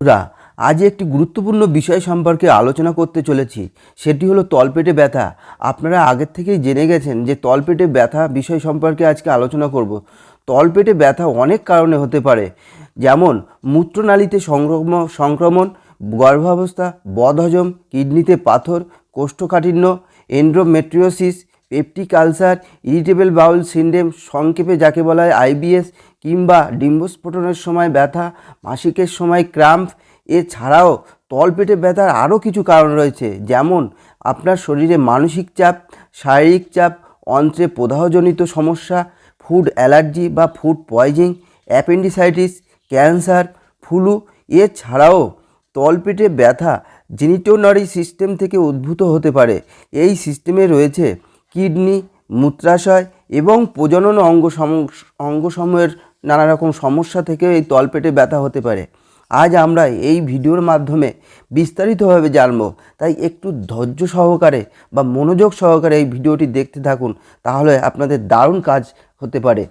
বন্ধুরা, আজ একটি গুরুত্বপূর্ণ বিষয় সম্পর্কে আলোচনা করতে চলেছি। সেটি হলো তলপেটে ব্যথা। আপনারা আগের থেকেই জেনে গেছেন যে তলপেটে ব্যথা বিষয় সম্পর্কে আজকে আলোচনা করব। তলপেটে ব্যথা অনেক কারণে হতে পারে। যেমন, মূত্রনালীতে সংক্রমণ সংক্রমণ, গর্ভাবস্থা, বদহজম, কিডনিতে পাথর, কোষ্ঠকাঠিন্য endometriosis peptic ulcer, irritable bowel syndrome সংক্ষেপে যাকে বলা হয় আইবিএস কিংবা ডিম্বস্ফোটনের সময় ব্যথা, মাসিকের সময় ক্রাম্প, এছাড়াও তলপেটে ব্যথার আরও কিছু কারণ রয়েছে, যেমন আপনার শরীরে মানসিক চাপ, শারীরিক চাপ, অন্ত্রে প্রদাহজনিত সমস্যা, ফুড অ্যালার্জি বা food poisoning, appendicitis, cancer, flu, এছাড়াও তলপেটে ব্যথা জেনিটোনারি সিস্টেম থেকে উদ্ভূত হতে পারে। এই সিস্টেমে রয়েছে কিডনি, মূত্রাশয় এবং প্রজনন অঙ্গ সম- অঙ্গসমূহের নানা রকম সমস্যা থেকে এই তলপেটে ব্যথা হতে পারে। আজ আমরা এই ভিডিওর মাধ্যমে বিস্তারিতভাবে জানব। তাই একটু ধৈর্য সহকারে বা মনোযোগ সহকারে এই ভিডিওটি দেখতে থাকুন, তাহলে আপনাদের দারুণ কাজ হতে পারে।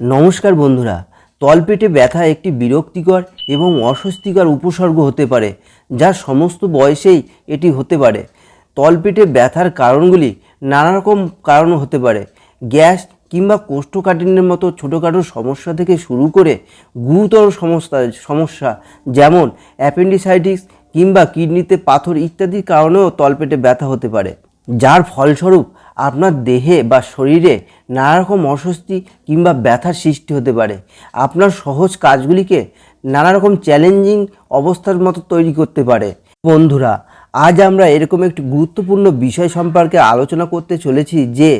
নমস্কার বন্ধুরা, তলপেটে ব্যথা একটি বিরক্তিকর এবং অস্বস্তিকর উপসর্গ হতে পারে, যা সমস্ত বয়সেই এটি হতে পারে। তলপেটে ব্যথার কারণগুলি নানা রকম কারণ হতে পারে। গ্যাস কিংবা কোষ্ঠকাঠিন্যের মতো ছোটোখাটো সমস্যা থেকে শুরু করে গুরুতর সমস্যা সমস্যা যেমন অ্যাপেন্ডিসাইটিস কিংবা কিডনিতে পাথর ইত্যাদির কারণেও তলপেটে ব্যথা হতে পারে। যার ফলস্বরূপ আপনার দেহে বা শরীরে নানা রকম অস্বস্তি কিংবা ব্যথার সৃষ্টি হতে পারে। আপনার সহজ কাজগুলিকে নানা রকম চ্যালেঞ্জিং অবস্থার মতো তৈরি করতে পারে। বন্ধুরা, আজ আমরা এরকম একটি গুরুত্বপূর্ণ বিষয় সম্পর্কে আলোচনা করতে চলেছি যে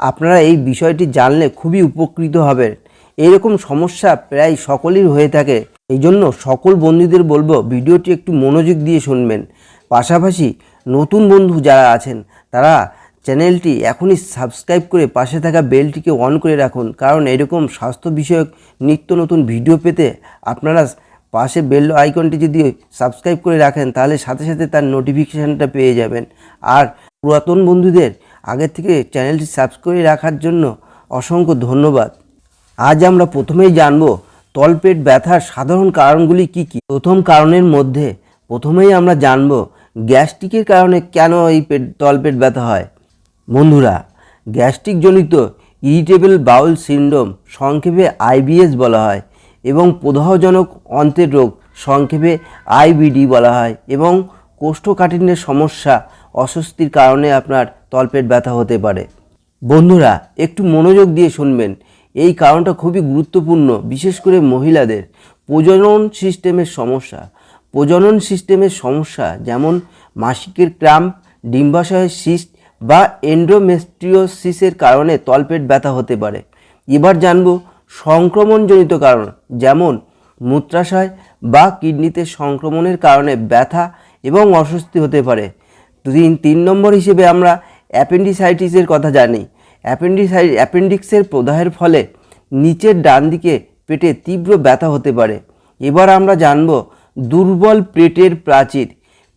আপনারা এই বিষয়টি জানলে খুবই উপকৃত হবেন। এরকম সমস্যা প্রায় সকলের হয়ে থাকে। এই জন্য সকল বন্ধুদের বলব, ভিডিওটি একটু মনোযোগ দিয়ে শুনবেন। পাশাপাশি নতুন বন্ধু যারা আছেন, তারা চ্যানেলটি এখনই সাবস্ক্রাইব করে পাশে থাকা বেলটিকে অন করে রাখুন। কারণ এরকম স্বাস্থ্য বিষয়ক নিত্য নতুন ভিডিও পেতে আপনারা পাশে বেল আইকনটি যদি সাবস্ক্রাইব করে রাখেন, তাহলে সাথে সাথে তার নোটিফিকেশানটা পেয়ে যাবেন। আর পুরাতন বন্ধুদের আগের থেকে চ্যানেলটি সাবস্ক্রাইব করে রাখার জন্য অসংখ্য ধন্যবাদ। আজ আমরা প্রথমেই জানব তলপেট ব্যথার সাধারণ কারণগুলি কি কি? প্রথম কারণের মধ্যে প্রথমেই আমরা জানব গ্যাস্ট্রিকের কারণে কেন এই পেট, তলপেট ব্যথা হয়। বন্ধুরা গ্যাস্ট্রিক জনিত ইরিটেবল বাউল সিন্ড্রোম সংক্ষেপে আইবিএস বলা হয় এবং প্রদাহজনক অন্ত্রের রোগ সংক্ষেপে আইবিডি বলা হয় এবং কোষ্ঠকাঠিন্যের সমস্যা অস্বস্তির কারণে আপনার তলপেট ব্যথা হতে পারে। বন্ধুরা, একটু মনোযোগ দিয়ে শুনবেন। এই কারণটা খুবই গুরুত্বপূর্ণ, বিশেষ করে মহিলাদের। প্রজনন সিস্টেমের সমস্যা। প্রজনন সিস্টেমের সমস্যা যেমন মাসিকের ক্রাম্প, ডিম্বাশয়ের সিস্ট বা এন্ড্রোমেস্ট্রিওসিসের কারণে তলপেট ব্যথা হতে পারে। এবার জানব সংক্রমণজনিত কারণ, যেমন মূত্রাশয় বা কিডনিতে সংক্রমণের কারণে ব্যথা এবং অস্বস্তি হতে পারে। তিন তিন নম্বর হিসেবে আমরা অ্যাপেন্ডিসাইটিসের কথা জানি, অ্যাপেন্ডিসাই, অ্যাপেন্ডিক্সের প্রদাহের ফলে নিচের ডান দিকে পেটে তীব্র ব্যথা হতে পারে। এবার আমরা জানব দুর্বল পেটের প্রাচীর।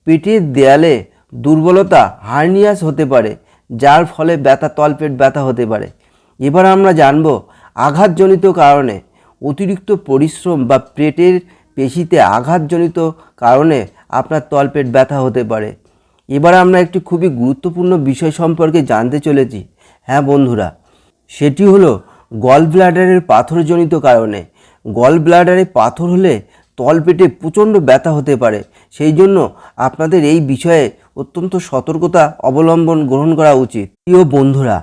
পেটের দেয়ালে দুর্বলতা হার্নিয়াস হতে পারে, যার ফলে ব্যথা, তলপেট ব্যথা হতে পারে। এবার আমরা জানব আঘাতজনিত কারণে অতিরিক্ত পরিশ্রম বা পেটের পেশিতে আঘাতজনিত কারণে আপনার তলপেট ব্যথা হতে পারে। এবার আমরা একটি খুবই গুরুত্বপূর্ণ বিষয় সম্পর্কে জানতে চলেছি। হ্যাঁ বন্ধুরা, সেটি হলো গল ব্লাডারের পাথরজনিত কারণে। গল ব্লাডারে পাথর হলে তলপেটে প্রচণ্ড ব্যথা হতে পারে। সেই জন্য আপনাদের এই বিষয়ে অত্যন্ত সতর্কতা অবলম্বন গ্রহণ করা উচিত। প্রিয় বন্ধুরা,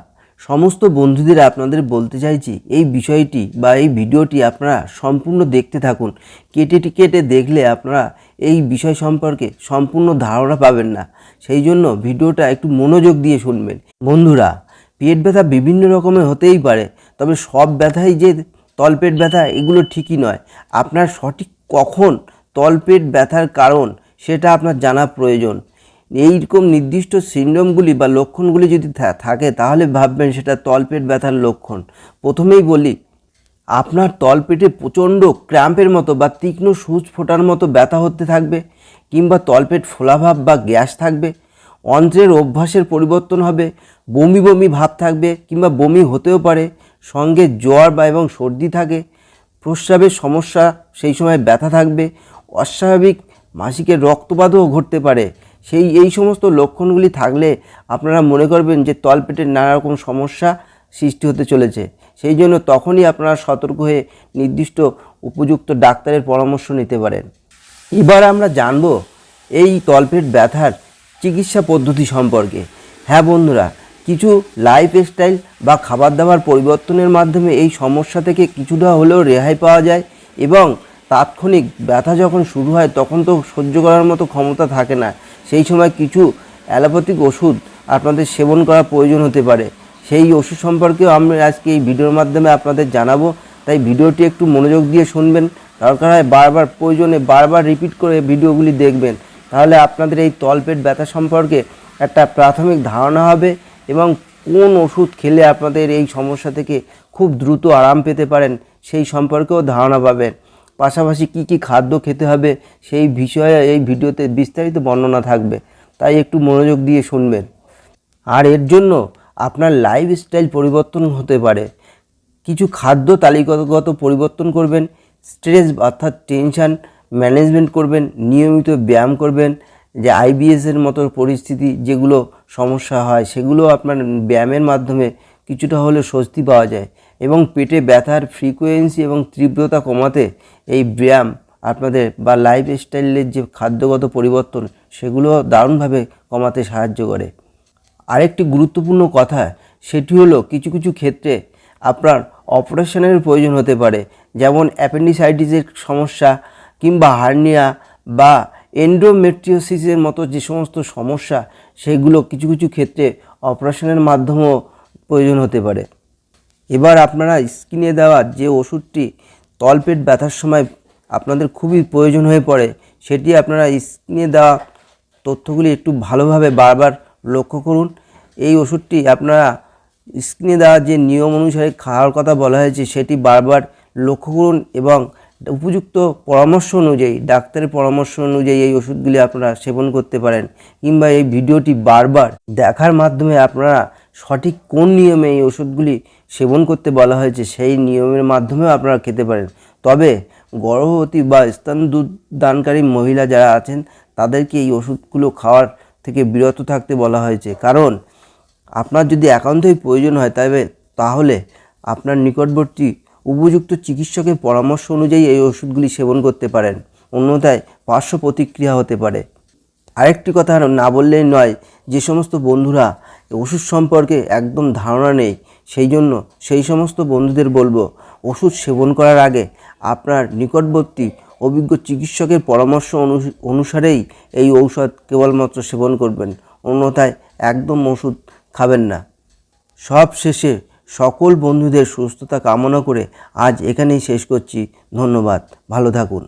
সমস্ত বন্ধুদের আপনাদের বলতে চাইছি, এই বিষয়টি বা এই ভিডিওটি আপনারা সম্পূর্ণ দেখতে থাকুন। কেটে কেটে দেখলে আপনারা এই বিষয় সম্পর্কে সম্পূর্ণ ধারণা পাবেন না। সেই জন্য ভিডিওটা একটু মনোযোগ দিয়ে শুনবেন। বন্ধুরা, পেট ব্যথা বিভিন্ন রকমের হতেই পারে, তবে সব ব্যথাই যে তলপেট ব্যথা, এগুলো ঠিকই নয়। আপনার সঠিক কখন তলপেট ব্যথার কারণ, সেটা আপনার জানা প্রয়োজন। এইরকম নির্দিষ্ট সিন্ড্রোমগুলি বা লক্ষণগুলি যদি থাকে, তাহলে ভাববেন সেটা তলপেট ব্যথার লক্ষণ। প্রথমেই বলি, আপনার তলপেটে প্রচণ্ড ক্র্যাম্পের মতো বা তীক্ষ্ণ সূচ ফোটার মতো ব্যথা হতে থাকবে। কিংবা তলপেট ফোলাভাব বা গ্যাস থাকবে, অন্ত্রের অভ্যাসের পরিবর্তন হবে, বমি বমি ভাব থাকবে কিংবা বমি হতেও পারে, সঙ্গে জ্বর বা এবং সর্দি থাকে, প্রস্রাবের সমস্যা সেই সময় ব্যথা থাকবে, অস্বাভাবিক মাসিকের রক্তপাতও ঘটতে পারে। সেই, এই সমস্ত লক্ষণগুলি থাকলে আপনারা মনে করবেন যে তলপেটের নানা রকম সমস্যা সৃষ্টি হতে চলেছে। সেই জন্য তখনই আপনারা সতর্ক হয়ে নির্দিষ্ট উপযুক্ত ডাক্তারের পরামর্শ নিতে পারেন। এবার আমরা জানব এই তলপেট ব্যথার চিকিৎসা পদ্ধতি সম্পর্কে। হ্যাঁ বন্ধুরা, কিছু লাইফস্টাইল বা খাবার দাবার পরিবর্তনের মাধ্যমে এই সমস্যা থেকে কিছুটা হলেও রেহাই পাওয়া যায় এবং তাৎক্ষণিক ব্যথা যখন শুরু হয় তখন তো সহ্য করার মতো ক্ষমতা থাকে না। সেই সময় কিছু অ্যালোপ্যাথিক ওষুধ আপনাদের সেবন করা প্রয়োজন হতে পারে। সেই ওষুধ সম্পর্কেও আমি আজকে এই ভিডিওর মাধ্যমে আপনাদের জানাব। তাই ভিডিওটি একটু মনোযোগ দিয়ে শুনবেন। দরকার হয় বারবার প্রয়োজনে বারবার রিপিট করে ভিডিওগুলি দেখবেন, তাহলে আপনাদের এই তলপেট ব্যথা সম্পর্কে একটা প্রাথমিক ধারণা হবে এবং কোন ওষুধ খেলে আপনাদের এই সমস্যা থেকে খুব দ্রুত আরাম পেতে পারেন সেই সম্পর্কেও ধারণা পাবেন। পাশাপাশি কি কি খাদ্য খেতে হবে সেই বিষয়ে এই ভিডিওতে বিস্তারিত বর্ণনা থাকবে, তাই একটু মনোযোগ দিয়ে শুনবেন। আর এর জন্য আপনার লাইফস্টাইল পরিবর্তন হতে পারে। কিছু খাদ্য তালিকাগত পরিবর্তন করবেন স্ট্রেস অর্থাৎ টেনশন ম্যানেজমেন্ট করবেন, নিয়মিত ব্যায়াম করবেন, যে আইবিএসের মতো পরিস্থিতি যেগুলো সমস্যা হয়, সেগুলো আপনার ব্যায়ামের মাধ্যমে কিছুটা হলেও স্বস্তি পাওয়া যায় এবং পেটে ব্যথার ফ্রিকোয়েন্সি এবং তীব্রতা কমাতে এই ব্যায়াম আপনাদের বা লাইফস্টাইলের যে খাদ্যগত পরিবর্তন, সেগুলো দারুণভাবে কমাতে সাহায্য করে। আরেকটি গুরুত্বপূর্ণ কথা, সেটি হলো কিছু কিছু ক্ষেত্রে আপনার অপারেশনের প্রয়োজন হতে পারে, যেমন অ্যাপেন্ডিসাইটিসের সমস্যা কিংবা হার্নিয়া বা এন্ডোমেট্রিওসিসের মতো যে সমস্ত সমস্যা, সেগুলো কিছু কিছু ক্ষেত্রে অপারেশনের মাধ্যমেও প্রয়োজন হতে পারে। এবার আপনারা স্কিনে দেওয়া যে ওষুধটি তলপেট ব্যথার সময় আপনাদের খুবই প্রয়োজন হয়ে পড়ে, সেটি আপনারা স্কিনে দেওয়া তথ্যগুলি একটু ভালোভাবে বারবার লক্ষ্য করুন। এই ওষুধটি আপনারা স্ক্রিনে দেওয়া যে নিয়ম অনুসারে খাওয়ার কথা বলা হয়েছে, সেটি বারবার লক্ষ্য করুন এবং উপযুক্ত পরামর্শ অনুযায়ী, ডাক্তারের পরামর্শ অনুযায়ী এই ওষুধগুলি আপনারা সেবন করতে পারেন কিংবা এই ভিডিওটি বারবার দেখার মাধ্যমে আপনারা সঠিক কোন নিয়মে এই ওষুধগুলি সেবন করতে বলা হয়েছে, সেই নিয়মের মাধ্যমেও আপনারা খেতে পারেন। তবে গর্ভবতী বা স্তন দুধ দানকারী মহিলা যারা আছেন, তাদেরকে এই ওষুধগুলো খাওয়ার থেকে বিরত থাকতে বলা হয়েছে। কারণ আপনার যদি একান্তই প্রয়োজন হয় তবে, তাহলে আপনার নিকটবর্তী উপযুক্ত চিকিৎসকের পরামর্শ অনুযায়ী এই ওষুধগুলি সেবন করতে পারেন। অন্যথায় পার্শ্ব প্রতিক্রিয়া হতে পারে। আরেকটি কথা না বললেই নয়, যে সমস্ত বন্ধুরা ওষুধ সম্পর্কে একদম ধারণা নেই, সেই জন্য সেই সমস্ত বন্ধুদের বলব, ওষুধ সেবন করার আগে আপনার নিকটবর্তী অভিজ্ঞ চিকিৎসকের পরামর্শ অনু- অনুসারেই এই ঔষধ কেবলমাত্র সেবন করবেন। অন্যথায় একদম ওষুধ খাবেন না। সব শেষে সকল বন্ধুদের সুস্থতা কামনা করে আজ এখানেই শেষ করছি। ধন্যবাদ। ভালো থাকুন।